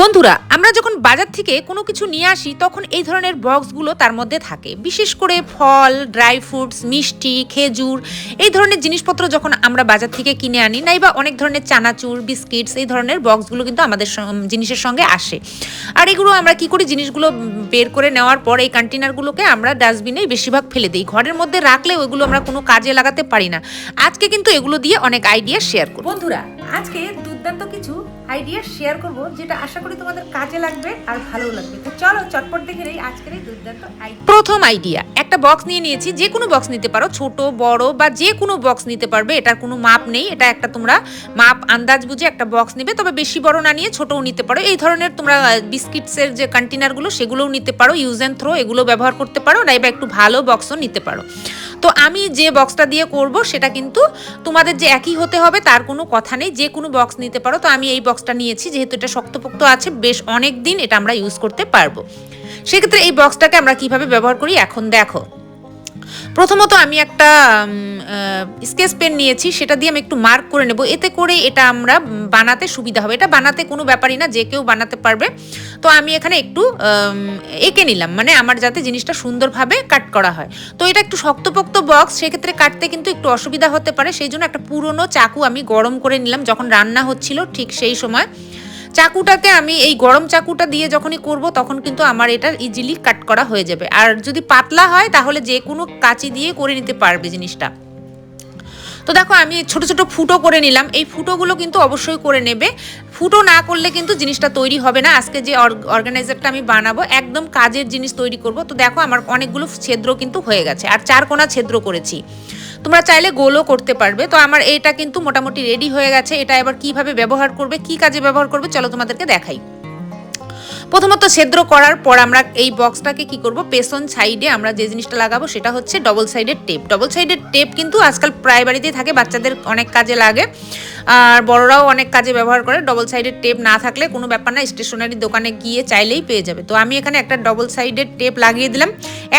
বন্ধুরা, আমরা যখন বাজার থেকে কোনো কিছু নিয়ে আসি, তখন এই ধরনের বক্সগুলো তার মধ্যে থাকে। বিশেষ করে ফল, ড্রাই ফ্রুটস, মিষ্টি, খেজুর, এই ধরনের জিনিসপত্র যখন আমরা বাজার থেকে কিনে আনি নাই বা অনেক ধরনের চানাচুর, বিস্কিটস, এই ধরনের বক্সগুলো কিন্তু আমাদের জিনিসের সঙ্গে আসে। আর এগুলো আমরা কি করি, জিনিসগুলো বের করে নেওয়ার পর এই কন্টেনারগুলোকে আমরা ডাস্টবিনে বেশিরভাগ ফেলে দিই। ঘরের মধ্যে রাখলে ওইগুলো আমরা কোনো কাজে লাগাতে পারি না। আজকে কিন্তু এগুলো দিয়ে অনেক আইডিয়া শেয়ার করব। বন্ধুরা, আজকে দুর্দান্ত কিছু আইডিয়া শেয়ার করব, যেটা আশা করি তোমাদের কাজে লাগবে আর ভালো লাগবে। তো চলো, চটপট দেখে নেই আজকের এই দুর্দান্ত প্রথম আইডিয়া একটা বক্স নিয়ে নিয়েছি, যে কোনো বক্স নিতে পারো, ছোট, বড়, বা যে কোনো বক্স নিতে পারবে, এটার কোনো মাপ নেই, এটা একটা তোমরা মাপ, আন্দাজ বুঝে একটা বক্স নেবে, তবে বেশি বড় না নিয়ে ছোটও নিতে পারো। এই ধরনের তোমরা বিস্কিটসের যে কন্টেনারগুলো সেগুলোও নিতে পারো ইউজ অ্যান্ড থ্রো এগুলো ব্যবহার করতে পারো নাইবা একটু ভালো বক্সও নিতে পারো। তো আমি যে বক্সটা দিয়ে করব, সেটা কিন্তু তোমাদের যে একই হতে হবে, তার কোনো কথা নেই। যে কোনো বক্স নিতে পারো। তো আমি এই বক্সটা নিয়েছি, যেহেতু এটা শক্তপোক্ত আছে, বেশ অনেক দিন এটা আমরা ইউজ করতে পারব। সেক্ষেত্রে এই বক্সটাকে আমরা কীভাবে ব্যবহার করি? এখন দেখো। প্রথমত আমি একটা স্কেচ পেন নিয়েছি, সেটা দিয়ে আমি একটু মার্ক করে নেব। এতে করে এটা আমরা বানাতে সুবিধা হবে। এটা বানাতে কোনো ব্যাপারই না, যে কেউ বানাতে পারবে। তো আমি এখানে একটু এঁকে নিলাম মানে আমার যাতে জিনিসটা সুন্দরভাবে কাট করা হয়। তো এটা একটু শক্তপোক্ত বক্স, সেক্ষেত্রে কাটতে কিন্তু একটু অসুবিধা হতে পারে। সেই জন্য একটা পুরনো চাকু আমি গরম করে নিলাম। যখন রান্না হচ্ছিল ঠিক সেই সময়। চাকুটাকে আমি, এই গরম চাকুটা দিয়ে যখনই করব, তখন কিন্তু আমার এটা ইজিলি কাট করা হয়ে যাবে। আর যদি পাতলা হয়, তাহলে যে কোনো কাঁচি দিয়ে করে নিতে পারবে জিনিসটা। তো দেখো, আমি ছোট ছোট ফুটো করে নিলাম। এই ফুটোগুলো কিন্তু অবশ্যই করে নেবে। ফুটো না করলে কিন্তু জিনিসটা তৈরি হবে না। আজকে যে অর্গানাইজারটা আমি বানাবো, একদম কাজের জিনিস তৈরি করব। তো দেখো, আমার অনেকগুলো ছেদ্র কিন্তু হয়ে গেছে। আর চার কোনা ছিদ্র করেছি। তোমরা চাইলে গোলও করতে পারবে। তো আমার এটা কিন্তু মোটামুটি রেডি হয়ে গেছে। এটা এবার কীভাবে ব্যবহার করবে, কি কাজে ব্যবহার করবে, চলো তোমাদেরকে দেখাই। প্রথমত ছেদ্র করার পর আমরা এই বক্সটাকে কি করব? পেছন সাইডে আমরা যে জিনিসটা লাগাবো সেটা হচ্ছে ডবল সাইডের টেপ ডবল সাইডের টেপ কিন্তু আজকাল প্রায় বাড়িতেই থাকে, বাচ্চাদের অনেক কাজে লাগে। আর বড়রাও অনেক কাজে ব্যবহার করে। ডবল সাইডের টেপ না থাকলে কোনো ব্যাপার না স্টেশনারি দোকানে গিয়ে চাইলেই পেয়ে যাবে। তো আমি এখানে একটা ডবল সাইডের টেপ লাগিয়ে দিলাম।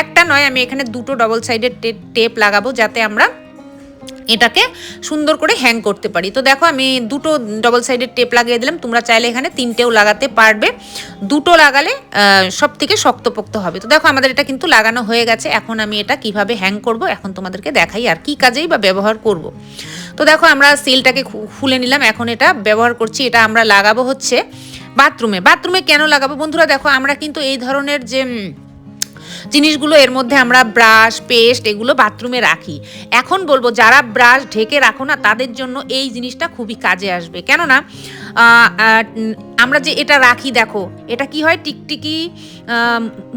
একটা নয়, আমি এখানে দুটো ডবল সাইডের টেপ লাগাবো যাতে আমরা এটাকে সুন্দর করে হ্যাং করতে পারি। তো দেখো আমি দুটো ডবল সাইডের টেপ লাগিয়ে দিলাম। তোমরা চাইলে এখানে তিনটেও লাগাতে পারবে। দুটো লাগালে সব থেকে শক্তপোক্ত হবে। তো দেখো আমাদের এটা কিন্তু লাগানো হয়ে গেছে। এখন আমি এটা কীভাবে হ্যাং করব? এখন তোমাদেরকে দেখাই আর কি কাজেই বা ব্যবহার করব। তো দেখো আমরা সিলটাকে খুলে নিলাম। এখন এটা ব্যবহার করছি। এটা আমরা লাগাবো হচ্ছে বাথরুমে। বাথরুমে কেন লাগাবো? বন্ধুরা দেখো আমরা কিন্তু এই ধরনের যে জিনিসগুলো এর মধ্যে আমরা ব্রাশ, পেস্ট এগুলো বাথরুমে রাখি। এখন বলব যারা ব্রাশ ঢেকে রাখো না, তাদের জন্য এই জিনিসটা খুবই কাজে আসবে। কেননা আমরা যে এটা রাখি, দেখো, এটা কি হয়? টিকটিকি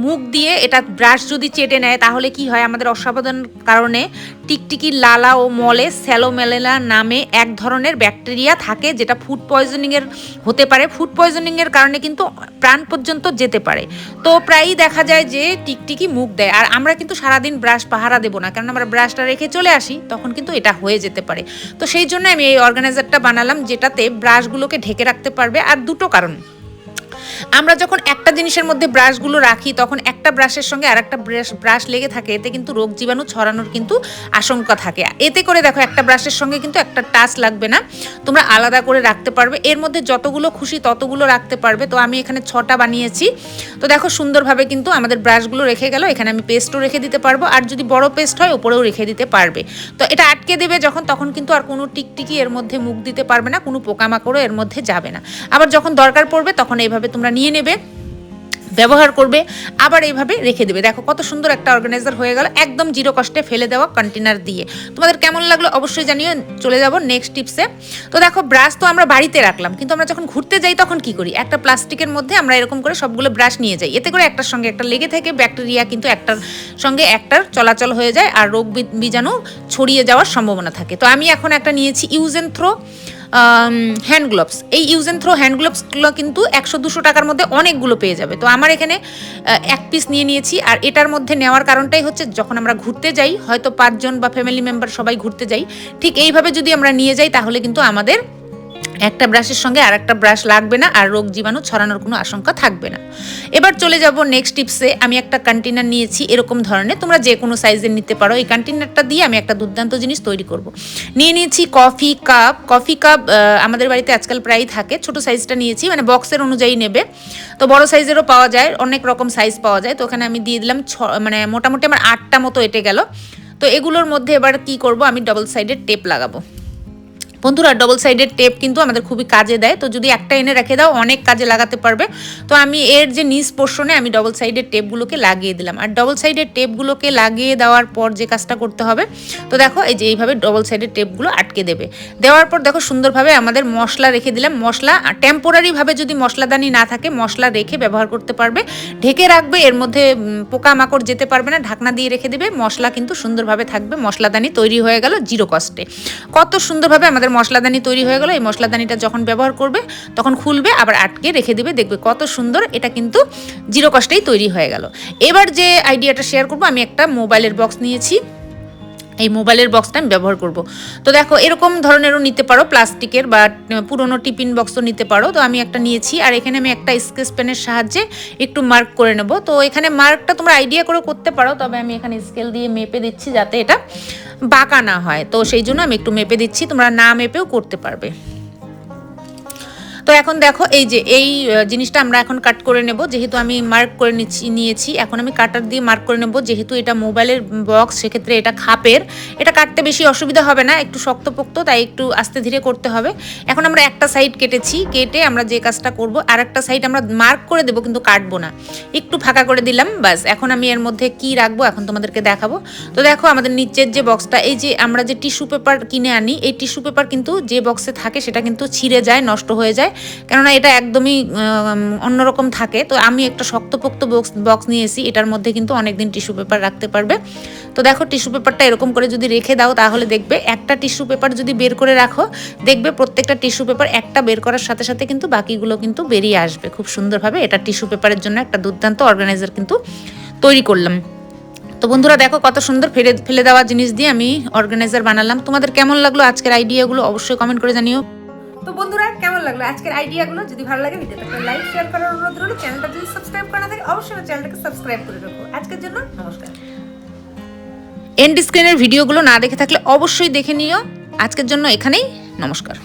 মুখ দিয়ে এটা ব্রাশ যদি চেটে নেয়, তাহলে কি হয়? আমাদের অসাবধান কারণে টিকটিকি লালা ও মলে স্যালোমেলেলা নামে এক ধরনের ব্যাকটেরিয়া থাকে, যেটা ফুড পয়জনিংয়ের হতে পারে। ফুড পয়জনিংয়ের কারণে কিন্তু প্রাণ পর্যন্ত যেতে পারে। তো প্রায়ই দেখা যায় যে টিকটিকি মুখ দেয়। আর আমরা কিন্তু সারাদিন ব্রাশ পাহারা দেবো না। কারণ আমরা ব্রাশটা রেখে চলে আসি, তখন কিন্তু এটা হয়ে যেতে পারে। তো সেই জন্য আমি এই অর্গানাইজারটা বানালাম, যেটাতে ব্রাশগুলোকে ঢেকে রাখতে পারবে। আর দুটো কারণ। আমরা যখন একটা জিনিসের মধ্যে ব্রাশগুলো রাখি, তখন একটা ব্রাশের সঙ্গে আর একটা ব্রাশ ব্রাশ লেগে থাকে, এতে কিন্তু রোগ জীবাণু ছড়ানোর কিন্তু আশঙ্কা থাকে। এতে করে দেখো একটা ব্রাশের সঙ্গে কিন্তু একটা টাচ লাগবে না, তোমরা আলাদা করে রাখতে পারবে। এর মধ্যে যতগুলো খুশি ততগুলো রাখতে পারবে। তো আমি এখানে ছটা বানিয়েছি। তো দেখো সুন্দরভাবে কিন্তু আমাদের ব্রাশগুলো রেখে গেল। এখানে আমি পেস্টও রেখে দিতে পারব। আর যদি বড় পেস্ট হয়, ওপরেও রেখে দিতে পারবে। তো এটা আটকে দেবে যখন, তখন কিন্তু আর কোনো টিকটিকি এর মধ্যে মুখ দিতে পারবে না, কোনো পোকামাকড়ও এর মধ্যে যাবে না। আবার যখন দরকার পড়বে, তখন এইভাবে তোমরা নিয়ে নেবে, ব্যবহার করবে, আবার এইভাবে রেখে দেবে। দেখো কত সুন্দর একটা অর্গানাইজার হয়ে গেল, একদম জিরো কষ্টে ফেলে দেওয়া কন্টেনার দিয়ে। তোমাদের কেমন লাগল অবশ্যই জানিয়ে চলে যাব নেক্সট টিপসে তো দেখো ব্রাশ তো আমরা বাড়িতে রাখলাম, কিন্তু আমরা যখন ঘুরতে যাই তখন কি করি? একটা প্লাস্টিকের মধ্যে আমরা এরকম করে সবগুলো ব্রাশ নিয়ে যাই। এতে করে একটার সঙ্গে একটা লেগে থেকে ব্যাকটেরিয়া কিন্তু একটার সঙ্গে একটার চলাচল হয়ে যায়, আর রোগ বীজাণু ছড়িয়ে যাওয়ার সম্ভাবনা থাকে। তো আমি এখন একটা নিয়েছি use and throw hand gloves এই ইউজ অ্যান্ড থ্রো হ্যান্ড গ্লোভসগুলো কিন্তু একশো দুশো টাকার মধ্যে অনেকগুলো পেয়ে যাবে। তো আমার এখানে এক পিস নিয়ে নিয়েছি। আর এটার মধ্যে নেওয়ার কারণটাই হচ্ছে যখন আমরা ঘুরতে যাই, হয়তো পাঁচজন বা ফ্যামিলি মেম্বার সবাই ঘুরতে যাই, ঠিক এইভাবে যদি আমরা নিয়ে যাই তাহলে কিন্তু আমাদের একটা ব্রাশের সঙ্গে আর একটা ব্রাশ লাগবে না আর রোগ জীবাণু ছড়ানোর কোনো আশঙ্কা থাকবে না। এবার চলে যাব নেক্সট টিপসে আমি একটা কন্টেনার নিয়েছি, এরকম ধরনের। তোমরা যে কোনো সাইজের নিতে পারো। এই কন্টেনারটা দিয়ে আমি একটা দুর্দান্ত জিনিস তৈরি করব। নিয়ে নিয়েছি কফি কাপ কফি কাপ আমাদের বাড়িতে আজকাল প্রায়ই থাকে। ছোট সাইজটা নিয়েছি মানে বক্সের অনুযায়ী নেবে। তো বড় সাইজেরও পাওয়া যায়, অনেক রকম সাইজ পাওয়া যায়। তো ওখানে আমি দিয়ে দিলাম ছ মানে মোটামুটি আমার আটটা মতো এটে গেল। তো এগুলোর মধ্যে এবার কি করব? আমি ডবল সাইডের টেপ লাগাবো। বন্ধুরা ডবল সাইডের টেপ কিন্তু আমাদের খুবই কাজে দেয়। তো যদি একটা এনে রেখে দাও, অনেক কাজে লাগাতে পারবে। তো আমি এর যে নিচ পোর্শনে আমি ডবল সাইডের টেপগুলোকে লাগিয়ে দিলাম। আর ডবল সাইডের টেপগুলোকে লাগিয়ে দেওয়ার পর যে কাজটা করতে হবে, তো দেখো এই যে এইভাবে ডবল সাইডের টেপগুলো আটকে দেবে। দেওয়ার পর দেখো সুন্দরভাবে আমাদের মশলা রেখে দিলাম। মশলা টেম্পোরারিভাবে যদি মশলাদানি না থাকে, মশলা রেখে ব্যবহার করতে পারবে। ঢেকে রাখবে, এর মধ্যে পোকামাকড় যেতে পারবে না, ঢাকনা দিয়ে রেখে দেবে। মশলা কিন্তু সুন্দরভাবে থাকবে। মশলাদানি তৈরি হয়ে গেল জিরো কস্টে কত সুন্দরভাবে আমাদের মশলাদানি তৈরি হয়ে গেলো। এই মশলাদানিটা যখন ব্যবহার করবে, তখন খুলবে, আবার আটকে রেখে দেবে। দেখবে কত সুন্দর এটা কিন্তু জিরো কস্টেই তৈরি হয়ে গেল। এবার যে আইডিয়াটা শেয়ার করব, আমি একটা মোবাইলের বক্স নিয়েছি। এই মোবাইলের বক্সটা আমি ব্যবহার করব। তো দেখো, এরকম ধরনেরও নিতে পারো, প্লাস্টিকের বা পুরনো টিফিন বক্সও নিতে পারো। তো আমি একটা নিয়েছি, আর এখানে আমি একটা স্কেচ পেনের সাহায্যে একটু মার্ক করে নেব। তো এখানে মার্কটা তোমরা আইডিয়া করে করতে পারো, তবে আমি এখানে স্কেল দিয়ে মেপে দিচ্ছি যাতে এটা বাঁকা না হয়। তো সেই জন্য আমি একটু মেপে দিচ্ছি, তোমরা না মেপেও করতে পারবে। তো এখন দেখো, এই যে, এই জিনিসটা আমরা এখন কাট করে নেব। যেহেতু আমি মার্ক করে নিয়েছি, এখন আমি কাটার দিয়ে মার্ক করে নেব। যেহেতু এটা মোবাইলের বক্স সেক্ষেত্রে এটা খাপের। এটা কাটতে বেশি অসুবিধা হবে না, একটু শক্তপোক্ত, তাই একটু আস্তে ধীরে করতে হবে। এখন আমরা একটা সাইড কেটেছি, কেটে আমরা যে কাজটা করব আর একটা সাইড আমরা মার্ক করে দেবো, কিন্তু কাটবো না। একটু ফাঁকা করে দিলাম বাস এখন আমি এর মধ্যে কি রাখব, এখন তোমাদেরকে দেখাবো। তো দেখো, আমাদের নিচের যে বক্সটা এই যে আমরা যে টিস্যু পেপার কিনে আনি, এই টিস্যু পেপার কিন্তু যে বক্সে থাকে, সেটা কিন্তু ছিঁড়ে যায়, নষ্ট হয়ে যায়। কেননা এটা একদমই অন্যরকম থাকে। তো আমি একটা শক্তপোক্ত বক্স বক্স নিয়ে এসি এটার মধ্যে কিন্তু অনেকদিন টিস্যু পেপার রাখতে পারবে। তো দেখো টিস্যু পেপারটা এরকম করে যদি রেখে দাও, তাহলে দেখবে একটা টিস্যু পেপার যদি বের করে রাখো, দেখবে প্রত্যেকটা টিস্যু পেপার একটা বের করার সাথে সাথে কিন্তু বাকিগুলো কিন্তু বেরিয়ে আসবে। খুব সুন্দরভাবে এটা টিস্যু পেপারের জন্য একটা দুর্দান্ত অর্গানাইজার কিন্তু তৈরি করলাম। তো বন্ধুরা, দেখো কত সুন্দর ফেলে ফেলে দেওয়া জিনিস দিয়ে আমি অর্গানাইজার বানালাম। তোমাদের কেমন লাগল আজকের আইডিয়াগুলো অবশ্যই কমেন্ট করে জানিও। তো বন্ধুরা, কেমন লাগল আজকের আইডিয়াগুলো যদি ভালো লাগে ভিডিওটাকে লাইক শেয়ার করার অনুরোধ রইল। চ্যানেলটা যদি সাবস্ক্রাইব করা থাকে, অবশ্যই চ্যানেলটাকে সাবস্ক্রাইব করে রাখো। আজকের জন্য নমস্কার। এন্ড স্ক্রিনের ভিডিওগুলো না দেখে থাকলে অবশ্যই দেখে নিও। আজকের জন্য এখানেই নমস্কার।